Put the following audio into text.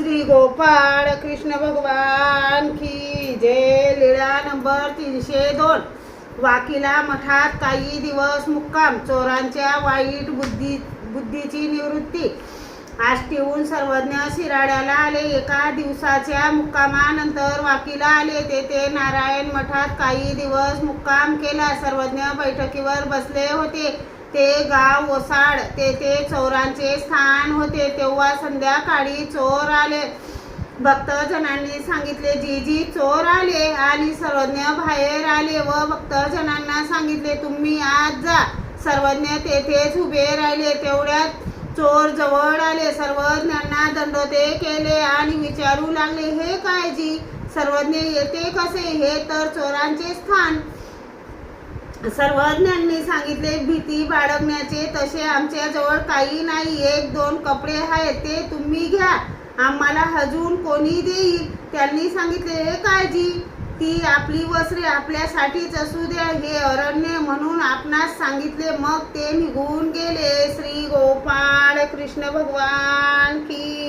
श्री गोपाळ कृष्ण भगवान की जय लीळा नंबर तीनशे दोन. वाकीला मठात काही दिवस मुक्काम चोरांच्या वाईट बुद्धी बुद्धीची निवृत्ती. आष्टीहून सर्वज्ञ शिराड्याला आले एका दिवसाच्या मुक्कामानंतर वाकीला आले तेथे नारायण मठात काही दिवस मुक्काम केला. सर्वज्ञ बैठकीवर बसले होते. ते गाव ओसाड तेथे चोरांचे स्थान होते. तेव्हा संध्याकाळी चोर आले. भक्तजनांनी सांगितले जी जी चोर आले आणि सर्वज्ञ बाहेर आले व भक्तजनांना सांगितले तुम्ही आज जा. सर्वज्ञ तेथेच उभे राहिले. तेवढ्यात चोर जवळ आले. सर्वज्ञांना दंडोते केले आणि विचारू लागले हे काय जी? सर्वज्ञ येते कसे? हे तर चोरांचे स्थान. सर्वज्ञांनी सांगितले भीती बाळगण्याचे तसे आमच्याजवळ काही नाही. एक दोन कपडे आहेत ते तुम्ही घ्या. आम्हाला अजून कोणी देईल? त्यांनी सांगितले हे काळजी ती आपली वस्त्रे आपल्यासाठीच असू द्या. हे अरण्य म्हणून आपणास सांगितले मग ते निघून गेले. श्री गोपाळ कृष्ण भगवान की